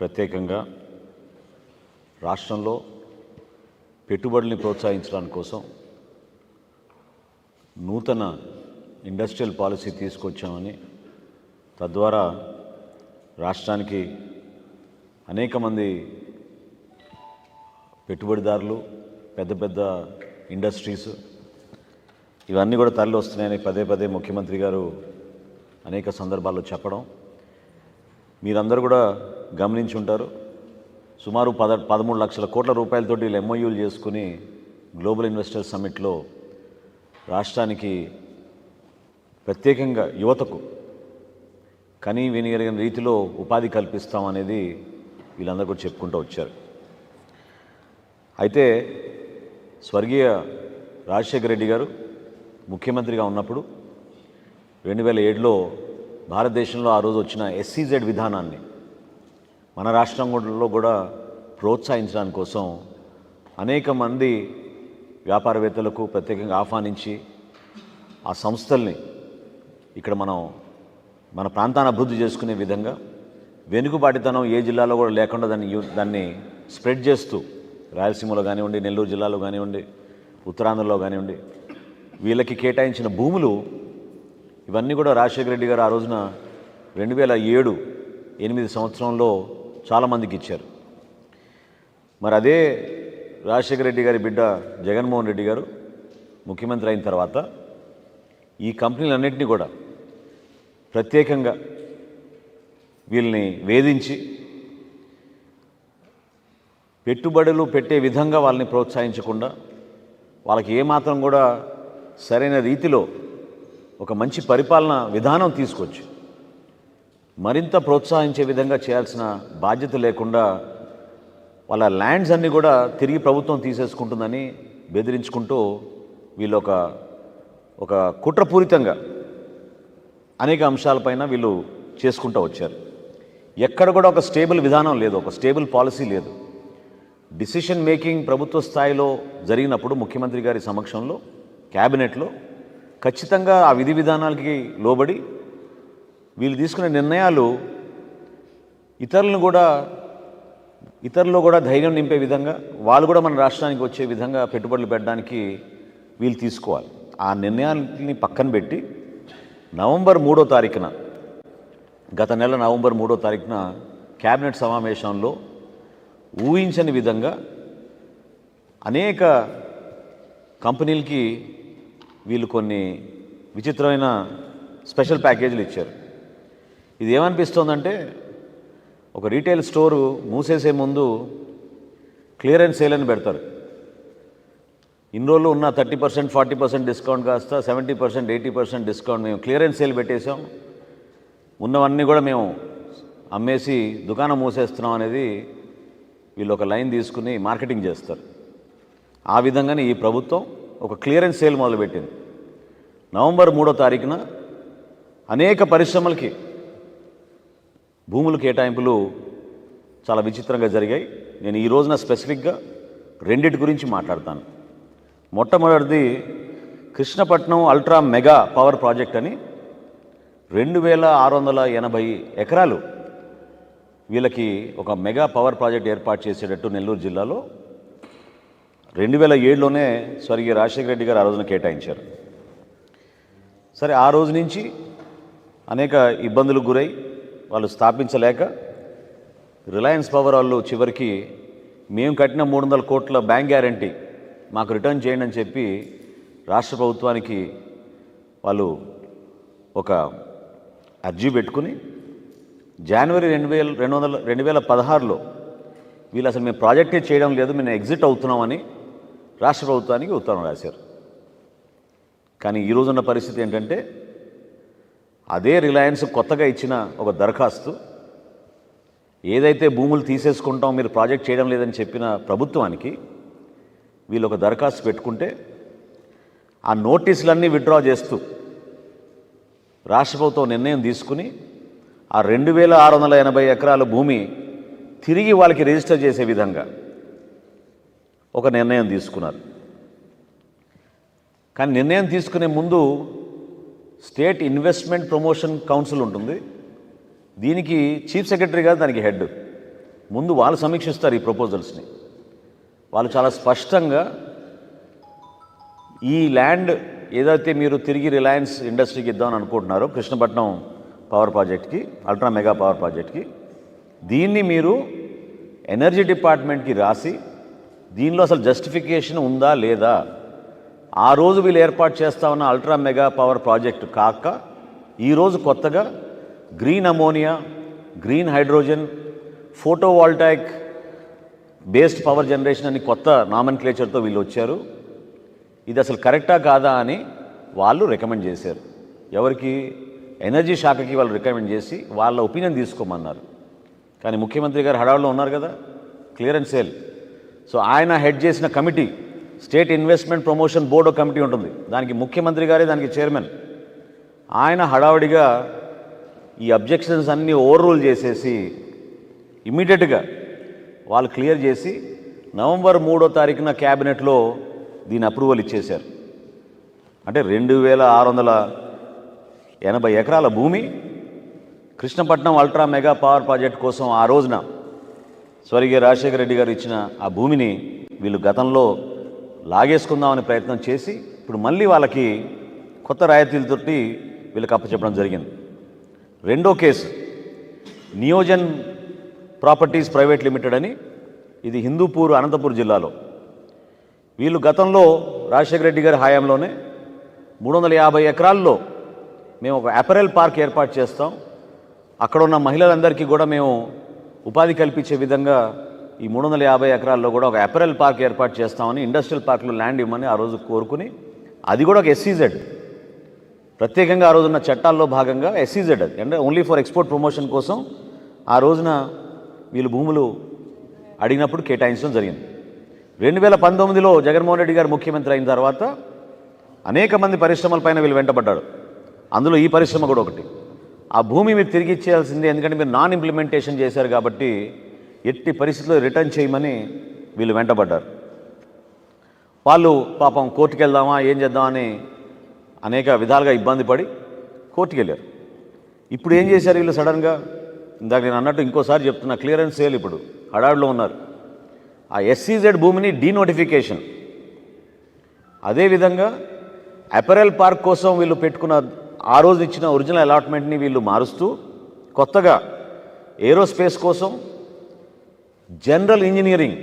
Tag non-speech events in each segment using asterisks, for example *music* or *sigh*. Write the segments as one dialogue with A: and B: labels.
A: ప్రత్యేకంగా రాష్ట్రంలో పెట్టుబడుల్ని ప్రోత్సహించడానికి కోసం నూతన ఇండస్ట్రియల్ పాలసీ తీసుకొచ్చామని తద్వారా రాష్ట్రానికి అనేక మంది పెట్టుబడిదారులు పెద్ద పెద్ద ఇండస్ట్రీస్ ఇవన్నీ కూడా తరలి వస్తున్నాయని పదే పదే ముఖ్యమంత్రి గారు అనేక సందర్భాల్లో చెప్పడం. మీరందరూ కూడా గమనించి ఉంటారు. సుమారు పద పదమూడు లక్షల కోట్ల రూపాయలతోటి వీళ్ళు ఎంఓయూలు చేసుకుని గ్లోబల్ ఇన్వెస్టర్ సమ్మిట్లో రాష్ట్రానికి ప్రత్యేకంగా యువతకు కనీ వినిగలిగిన రీతిలో ఉపాధి కల్పిస్తామనేది వీళ్ళందరూ కూడా చెప్పుకుంటూ వచ్చారు. అయితే స్వర్గీయ రాజశేఖర రెడ్డి గారు ముఖ్యమంత్రిగా ఉన్నప్పుడు రెండు వేల ఏడులో భారతదేశంలో ఆ రోజు వచ్చిన ఎస్సీజెడ్ విధానాన్ని మన రాష్ట్రంలో కూడా ప్రోత్సహించడానికి కోసం అనేక మంది వ్యాపారవేత్తలకు ప్రత్యేకంగా ఆహ్వానించి ఆ సంస్థల్ని ఇక్కడ మనం మన ప్రాంతాన్ని అభివృద్ధి చేసుకునే విధంగా వెనుకబాటితనం ఏ జిల్లాలో కూడా లేకుండా దాన్ని యూ- దాన్ని స్ప్రెడ్ చేస్తూ రాయలసీమలో కానివ్వండి నెల్లూరు జిల్లాలో కానివ్వండి ఉత్తరాంధ్రలో కానివ్వండి వీళ్ళకి కేటాయించిన భూములు ఇవన్నీ కూడా రాజశేఖర రెడ్డి గారు ఆ రోజున రెండు వేల ఏడు ఎనిమిది సంవత్సరంలో చాలామందికి ఇచ్చారు. మరి అదే రాజశేఖర రెడ్డి గారి బిడ్డ జగన్మోహన్ రెడ్డి గారు ముఖ్యమంత్రి అయిన తర్వాత ఈ కంపెనీలన్నింటినీ కూడా ప్రత్యేకంగా వీళ్ళని వేధించి పెట్టుబడులు పెట్టే విధంగా వాళ్ళని ప్రోత్సహించకుండా వాళ్ళకి ఏమాత్రం కూడా సరైన రీతిలో ఒక మంచి పరిపాలన విధానం తీసుకొచ్చి మరింత ప్రోత్సహించే విధంగా చేయాల్సిన బాధ్యత లేకుండా వాళ్ళ ల్యాండ్స్ అన్నీ కూడా తిరిగి ప్రభుత్వం తీసేసుకుంటుందని బెదిరించుకుంటూ వీళ్ళు ఒక ఒక కుట్రపూరితంగా అనేక అంశాలపైన వీళ్ళు చేసుకుంటూ వచ్చారు. ఎక్కడ కూడా ఒక స్టేబుల్ విధానం లేదు ఒక స్టేబుల్ పాలసీ లేదు. డిసిషన్ మేకింగ్ ప్రభుత్వ స్థాయిలో జరిగినప్పుడు ముఖ్యమంత్రి గారి సమక్షంలో క్యాబినెట్లో ఖచ్చితంగా ఆ విధి విధానాలకి లోబడి వీళ్ళు తీసుకునే నిర్ణయాలు ఇతరులను కూడా ఇతరులు కూడా ధైర్యం నింపే విధంగా వాళ్ళు కూడా మన రాష్ట్రానికి వచ్చే విధంగా పెట్టుబడులు పెట్టడానికి వీళ్ళు తీసుకోవాలి. ఆ నిర్ణయాలని పక్కన పెట్టి నవంబర్ మూడో తారీఖున గత నెల నవంబర్ మూడో తారీఖున క్యాబినెట్ సమావేశంలో ఊహించని విధంగా అనేక కంపెనీలకి వీళ్ళు కొన్ని విచిత్రమైన స్పెషల్ ప్యాకేజీలు ఇచ్చారు. ఇది ఏమనిపిస్తోందంటే ఒక రీటైల్ స్టోరు మూసేసే ముందు క్లియరెన్స్ సేల్ అని పెడతారు. ఇన్ని రోజులు ఉన్న thirty percent forty percent discount కాస్త seventy percent eighty percent discount మేము క్లియరెన్స్ సేల్ పెట్టేసాం ఉన్నవన్నీ కూడా మేము అమ్మేసి దుకాణం మూసేస్తున్నాం అనేది వీళ్ళు ఒక లైన్ తీసుకుని మార్కెటింగ్ చేస్తారు. ఆ విధంగానే ఈ ప్రభుత్వం ఒక క్లియరెన్స్ సేల్ మొదలుపెట్టింది నవంబర్ మూడో తారీఖున అనేక పరిశ్రమలకి భూముల కేటాయింపులు చాలా విచిత్రంగా జరిగాయి. నేను ఈ రోజున స్పెసిఫిక్గా రెండిటి గురించి మాట్లాడతాను. మొట్టమొదటిది Krishnapatnam ultra mega power project అని రెండు వేల ఆరు వందల ఎనభై ఎకరాలు వీళ్ళకి ఒక మెగా పవర్ ప్రాజెక్ట్ ఏర్పాటు చేసేటట్టు నెల్లూరు జిల్లాలో రెండు వేల ఏడులోనే స్వర్గీయ రాజశేఖర రెడ్డి గారు ఆ రోజున కేటాయించారు. సరే ఆ రోజు నుంచి అనేక ఇబ్బందులకు గురై వాళ్ళు స్థాపించలేక రిలయన్స్ పవర్ వాళ్ళు చివరికి మేము కట్టిన మూడు వందల కోట్ల బ్యాంక్ గ్యారంటీ మాకు రిటర్న్ చేయండి అని చెప్పి రాష్ట్ర ప్రభుత్వానికి వాళ్ళు ఒక అర్జీ పెట్టుకుని జనవరి రెండు వేల రెండు వందల రెండు వేల పదహారులో వీళ్ళు అసలు మేము ప్రాజెక్టే చేయడం లేదు మేము ఎగ్జిట్ అవుతున్నామని రాష్ట్ర ప్రభుత్వానికి ఉత్తరం రాశారు. కానీ ఈ రోజున్న పరిస్థితి ఏంటంటే అదే రిలయన్స్ కొత్తగా ఇచ్చిన ఒక దరఖాస్తు ఏదైతే భూములు తీసేసుకుంటాం మీరు ప్రాజెక్ట్ చేయడం లేదని చెప్పిన ప్రభుత్వానికి వీళ్ళు ఒక దరఖాస్తు పెట్టుకుంటే ఆ నోటీసులన్నీ విత్డ్రా చేస్తూ రాష్ట్ర ప్రభుత్వం నిర్ణయం తీసుకుని ఆ రెండు వేల ఆరు వందల ఎనభై ఎకరాల భూమి తిరిగి వాళ్ళకి రిజిస్టర్ చేసే విధంగా ఒక నిర్ణయం తీసుకున్నారు. కానీ నిర్ణయం తీసుకునే ముందు స్టేట్ ఇన్వెస్ట్మెంట్ ప్రమోషన్ కౌన్సిల్ ఉంటుంది. దీనికి చీఫ్ సెక్రటరీ గారు దానికి హెడ్. ముందు వాళ్ళు సమీక్షిస్తారు ఈ ప్రపోజల్స్ని. వాళ్ళు చాలా స్పష్టంగా ఈ ల్యాండ్ ఏదైతే మీరు తిరిగి రిలయన్స్ ఇండస్ట్రీకి ఇద్దామని అనుకుంటున్నారో కృష్ణపట్నం పవర్ ప్రాజెక్ట్కి అల్ట్రా మెగా పవర్ ప్రాజెక్ట్కి దీన్ని మీరు ఎనర్జీ డిపార్ట్మెంట్కి రాసి దీనిలో అసలు జస్టిఫికేషన్ ఉందా లేదా? ఆ రోజు వీళ్ళు ఏర్పాటు చేస్తా ఉన్న అల్ట్రా మెగా పవర్ ప్రాజెక్టు కాక ఈరోజు కొత్తగా green ammonia green hydrogen photovoltaic based power generation అని కొత్త నామన్ క్లేచర్తో వీళ్ళు వచ్చారు. ఇది అసలు కరెక్టా కాదా అని వాళ్ళు రికమెండ్ చేశారు. ఎవరికి? ఎనర్జీ శాఖకి వాళ్ళు రికమెండ్ చేసి వాళ్ళ ఒపీనియన్ తీసుకోమన్నారు. కానీ ముఖ్యమంత్రి గారు హడావుల్లో ఉన్నారు కదా. క్లియర్ అండ్ సేల్ సో ఆయన హెడ్ చేసిన committee state investment promotion board committee ఉంటుంది. దానికి ముఖ్యమంత్రి గారే దానికి చైర్మన్. ఆయన హడావుడిగా ఈ అబ్జెక్షన్స్ అన్నీ ఓవర్ రూల్ చేసేసి ఇమీడియట్గా వాళ్ళు క్లియర్ చేసి నవంబర్ మూడో తారీఖున క్యాబినెట్లో దీని అప్రూవల్ ఇచ్చేశారు. అంటే రెండు వేల ఆరు వందల ఎనభై ఎకరాల భూమి Krishnapatnam ultra mega power project కోసం ఆ రోజున స్వర్గీయ రాజశేఖర రెడ్డి గారు ఇచ్చిన ఆ భూమిని వీళ్ళు గతంలో లాగేసుకుందామని ప్రయత్నం చేసి ఇప్పుడు మళ్ళీ వాళ్ళకి కొత్త రాయితీలతోటి వీళ్ళకి అప్పచెప్పడం జరిగింది. రెండో case Niyojan properties private limited అని ఇది హిందూపూర్ అనంతపూర్ జిల్లాలో. వీళ్ళు గతంలో రాజశేఖర రెడ్డి గారి హయాంలోనే మూడు వందల యాభై ఎకరాల్లో మేము ఒక అపరెల్ పార్క్ ఏర్పాటు చేస్తాం. అక్కడ ఉన్న మహిళలందరికీ కూడా మేము ఉపాధి కల్పించే విధంగా ఈ మూడు వందల యాభై ఎకరాల్లో కూడా ఒక అపరెల్ పార్క్ ఏర్పాటు చేస్తామని ఇండస్ట్రియల్ పార్క్లో ల్యాండ్ ఇవ్వమని ఆ రోజు కోరుకుని అది కూడా ఒక ఎస్సీజెడ్ ప్రత్యేకంగా ఆ రోజున్న చట్టాల్లో భాగంగా ఎస్సీజెడ్ అది. అంటే ఓన్లీ ఫర్ ఎక్స్పోర్ట్ ప్రమోషన్ కోసం ఆ రోజున వీళ్ళు భూములు అడిగినప్పుడు కేటాయించడం జరిగింది. రెండు వేల పంతొమ్మిదిలో జగన్మోహన్ రెడ్డి గారు ముఖ్యమంత్రి అయిన తర్వాత అనేక మంది పరిశ్రమలపైన వీళ్ళు వెంటబడ్డారు. అందులో ఈ పరిశ్రమ కూడా ఒకటి. ఆ భూమి మీరు తిరిగి ఇచ్చేయాల్సిందే ఎందుకంటే మీరు నాన్ ఇంప్లిమెంటేషన్ చేశారు కాబట్టి ఎట్టి పరిస్థితుల్లో రిటర్న్ చేయమని వీళ్ళు వెంటబడ్డారు. వాళ్ళు పాపం కోర్టుకు వెళ్దామా ఏం చేద్దామని అనేక విధాలుగా ఇబ్బంది పడి కోర్టుకు వెళ్ళారు ఇప్పుడు ఏం చేశారు వీళ్ళు సడన్గా? ఇందాక నేను అన్నట్టు ఇంకోసారి చెప్తున్నా క్లియరెన్స్ సేల్ ఇప్పుడు హడాడులో ఉన్నారు. ఆ ఎస్సీజెడ్ భూమిని డీనోటిఫికేషన్ అదేవిధంగా అపెరల్ పార్క్ కోసం వీళ్ళు పెట్టుకున్న ఆ రోజు ఇచ్చిన ఒరిజినల్ అలాట్మెంట్ని వీళ్ళు మారుస్తూ కొత్తగా ఏరోస్పేస్ కోసం జనరల్ ఇంజనీరింగ్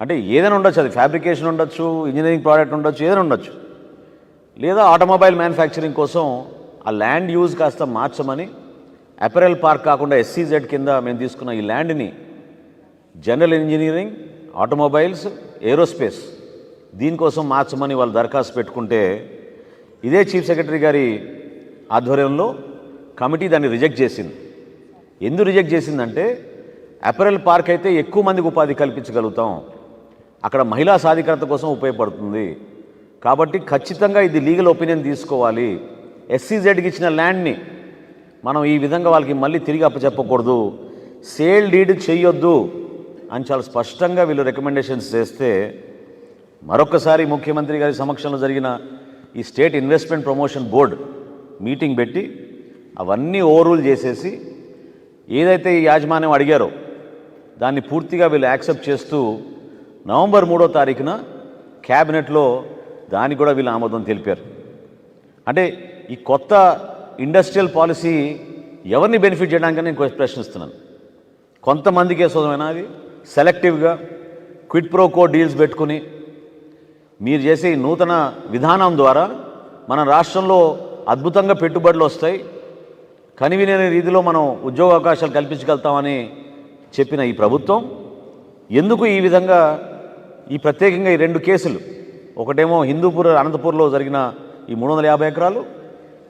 A: అంటే ఏదైనా ఉండొచ్చు అది ఫ్యాబ్రికేషన్ ఉండొచ్చు ఇంజనీరింగ్ ప్రోడక్ట్ ఉండొచ్చు ఏదైనా ఉండొచ్చు. లేదా ఆటోమొబైల్ మ్యానుఫ్యాక్చరింగ్ కోసం ఆ ల్యాండ్ యూజ్ కాస్త మార్చమని అపెరల్ పార్క్ కాకుండా ఎస్సీజెడ్ కింద మేము తీసుకున్న ఈ ల్యాండ్ని జనరల్ ఇంజనీరింగ్ ఆటోమొబైల్స్ ఏరోస్పేస్ దీనికోసం మార్చమని వాళ్ళు దరఖాస్తు పెట్టుకుంటే ఇదే చీఫ్ సెక్రటరీ గారి ఆధ్వర్యంలో కమిటీ దాన్ని రిజెక్ట్ చేసింది. ఎందుకు రిజెక్ట్ చేసిందంటే అపెరల్ పార్క్ అయితే ఎక్కువ మందికి ఉపాధి కల్పించగలుగుతాం. అక్కడ మహిళా సాధికారత కోసం ఉపయోగపడుతుంది. కాబట్టి ఖచ్చితంగా ఇది లీగల్ ఒపీనియన్ తీసుకోవాలి. ఎస్సీజెడ్కి ఇచ్చిన ల్యాండ్ని మనం ఈ విధంగా వాళ్ళకి మళ్ళీ తిరిగి అప్పచెప్పకూడదు. సేల్ డీడ్ చేయొద్దు అని చాలా స్పష్టంగా వీళ్ళు రికమెండేషన్స్ చేస్తే మరొకసారి ముఖ్యమంత్రి గారి సమక్షంలో జరిగిన ఈ state investment promotion board meeting పెట్టి అవన్నీ ఓవరూల్ చేసేసి ఏదైతే ఈ యాజమాన్యం అడిగారో దాన్ని పూర్తిగా వీళ్ళు యాక్సెప్ట్ చేస్తూ నవంబర్ మూడో తారీఖున క్యాబినెట్లో దానికి కూడా వీళ్ళు ఆమోదం తెలిపారు. అంటే ఈ కొత్త ఇండస్ట్రియల్ పాలసీ ఎవరిని బెనిఫిట్ చేయడానికి నేను ప్రశ్నిస్తున్నాను. కొంతమందికి సోదమైనా అది? సెలెక్టివ్గా క్విట్ ప్రోకో డీల్స్ పెట్టుకుని మీరు చేసే ఈ నూతన విధానం ద్వారా మన రాష్ట్రంలో అద్భుతంగా పెట్టుబడులు వస్తాయి. కనివిలేని రీతిలో మనం ఉద్యోగ అవకాశాలు కల్పించగలుగుతామని చెప్పిన ఈ ప్రభుత్వం ఎందుకు ఈ విధంగా ఈ ప్రత్యేకంగా ఈ రెండు కేసులు? ఒకటేమో హిందూపూర్ అనంతపూర్లో జరిగిన ఈ మూడు వందల యాభై ఎకరాలు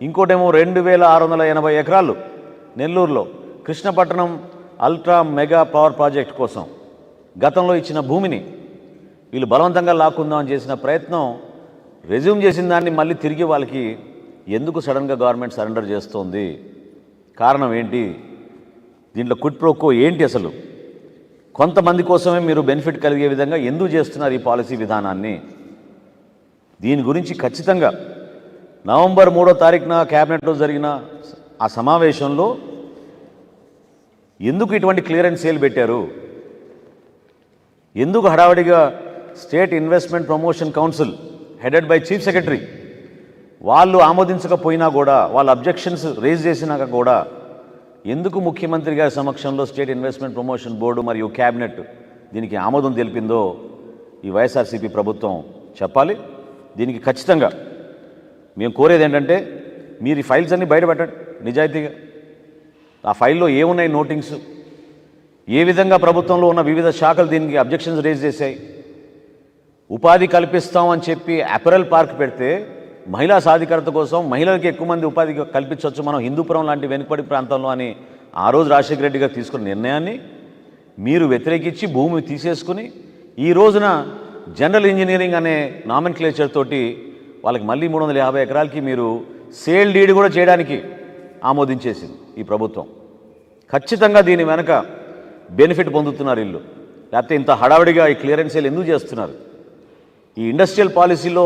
A: ఇంకోటేమో రెండు వేల ఆరు వందల ఎనభై ఎకరాలు నెల్లూరులో Krishnapatnam ultra mega power project కోసం గతంలో ఇచ్చిన భూమిని వీళ్ళు బలవంతంగా లాక్కుందామని చేసిన ప్రయత్నం రెజ్యూమ్ చేసిన దాన్ని మళ్ళీ తిరిగి వాళ్ళకి ఎందుకు సడన్గా గవర్నమెంట్ సరెండర్ చేస్తోంది? కారణం ఏంటి? దీంట్లో కుట్ ప్రోకో ఏంటి అసలు? కొంతమంది కోసమే మీరు బెనిఫిట్ కలిగే విధంగా ఎందుకు చేస్తున్నారు ఈ పాలసీ విధానాన్ని? దీని గురించి ఖచ్చితంగా నవంబర్ మూడో తారీఖున క్యాబినెట్లో జరిగిన ఆ సమావేశంలో ఎందుకు ఇటువంటి క్లియరెన్స్ సేల్ పెట్టారు? ఎందుకు హడావడిగా state investment promotion council headed by chief secretary వాళ్ళు ఆమోదించకపోయినా కూడా వాళ్ళ అబ్జెక్షన్స్ రేజ్ చేసినాక కూడా ఎందుకు ముఖ్యమంత్రి గారి సమక్షంలో స్టేట్ ఇన్వెస్ట్మెంట్ ప్రమోషన్ బోర్డు మరియు క్యాబినెట్ దీనికి ఆమోదం తెలిపిందో ఈ వైఎస్ఆర్సీపీ ప్రభుత్వం చెప్పాలి. దీనికి ఖచ్చితంగా మేము కోరేది ఏంటంటే మీరు ఈ ఫైల్స్ అన్నీ బయటపెట్టండి నిజాయితీగా. ఆ ఫైల్లో ఏమున్నాయి నోటింగ్స్? ఏ విధంగా ప్రభుత్వంలో ఉన్న వివిధ శాఖలు దీనికి అబ్జెక్షన్స్ రేజ్ చేశాయి? ఉపాధి కల్పిస్తాం అని చెప్పి అపెరల్ పార్క్ పెడితే మహిళా సాధికారత కోసం మహిళలకి ఎక్కువ మంది ఉపాధి కల్పించవచ్చు. మనం హిందూపురం లాంటి వెనుకబడి ప్రాంతంలో అని ఆ రోజు రాజశేఖర రెడ్డి గారు తీసుకున్న నిర్ణయాన్ని మీరు వ్యతిరేకించి భూమి తీసేసుకుని ఈ రోజున జనరల్ ఇంజనీరింగ్ అనే నామిన్క్లేచర్ తోటి వాళ్ళకి మళ్ళీ మూడు వందల యాభై ఎకరాలకి మీరు సేల్ డీడ్ కూడా చేయడానికి ఆమోదించేసింది ఈ ప్రభుత్వం. ఖచ్చితంగా దీని వెనక బెనిఫిట్ పొందుతున్నారు ఇల్లు. లేకపోతే ఇంత హడావిడిగా ఈ క్లియరెన్స్ సేల్ ఎందుకు చేస్తున్నారు? ఈ ఇండస్ట్రియల్ పాలసీలో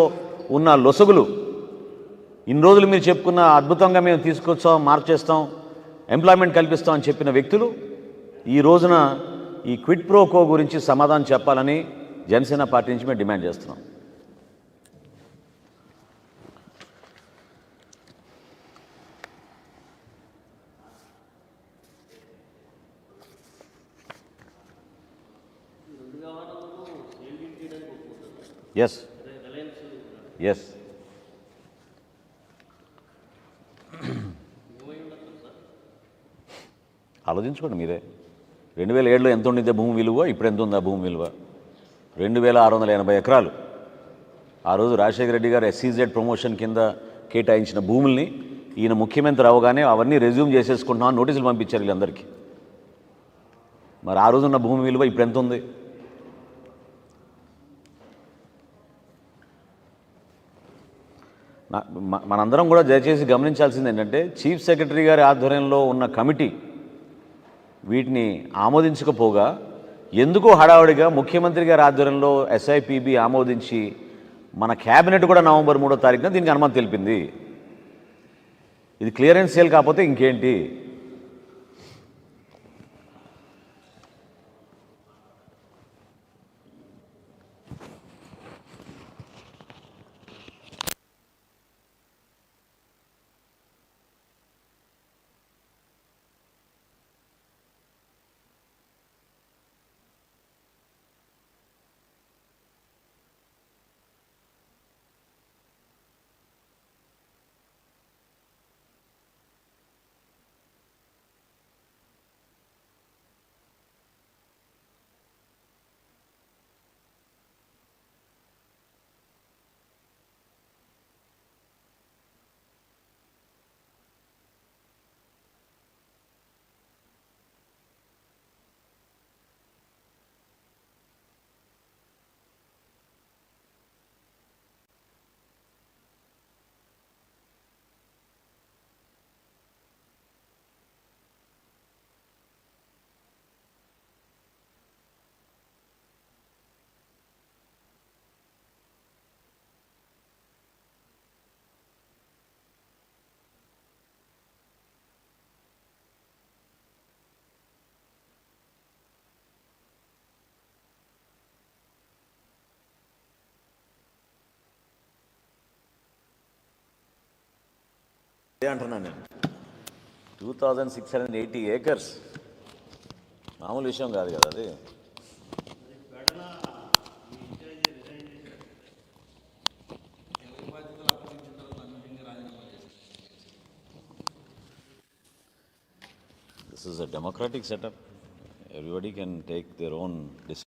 A: ఉన్న లొసగులు ఇన్ని రోజులు మీరు చెప్పుకున్న అద్భుతంగా మేము తీసుకొచ్చాం మార్చేస్తాం ఎంప్లాయ్మెంట్ కల్పిస్తాం అని చెప్పిన వ్యక్తులు ఈ రోజున ఈ క్విట్ ప్రోకో గురించి సమాధానం చెప్పాలని జనసేన పార్టీ నుంచి మేము డిమాండ్ చేస్తున్నాం. ఎస్ ఎస్ *clears throat* ఆలోచించుకోండి మీరే. రెండు వేల ఏడులో ఎంత ఉండిందే భూమి విలువ? ఇప్పుడు ఎంత ఉంది ఆ భూమి విలువ? రెండు వేల ఆరు వందల ఎనభై ఎకరాలు. ఆ రోజు రాజశేఖర రెడ్డి గారు ఎస్సీజెడ్ ప్రమోషన్ కింద కేటాయించిన భూముల్ని ఈయన ముఖ్యమంత్రి అవగానే అవన్నీ రెజ్యూమ్ చేసేసుకుంటున్నాం నోటీసులు పంపించారు వీళ్ళందరికీ. మరి ఆ రోజున్న భూమి విలువ ఇప్పుడు ఎంత ఉంది? మనందరం కూడా దయచేసి గమనించాల్సింది ఏంటంటే చీఫ్ సెక్రటరీ గారి ఆధ్వర్యంలో ఉన్న కమిటీ వీటిని ఆమోదించకపోగా ఎందుకు హడావుడిగా ముఖ్యమంత్రి గారి ఆధ్వర్యంలో ఎస్ఐపిబి ఆమోదించి మన క్యాబినెట్ కూడా నవంబర్ మూడో తారీఖున దీనికి అనుమతి తెలిపింది. ఇది క్లియరెన్స్ సేల్ కాకపోతే ఇంకేంటి? అంటున్నాను నేను two thousand six hundred eighty acres మామూలు విషయం కాదు కదా అది this is a democratic setup everybody can take their own decision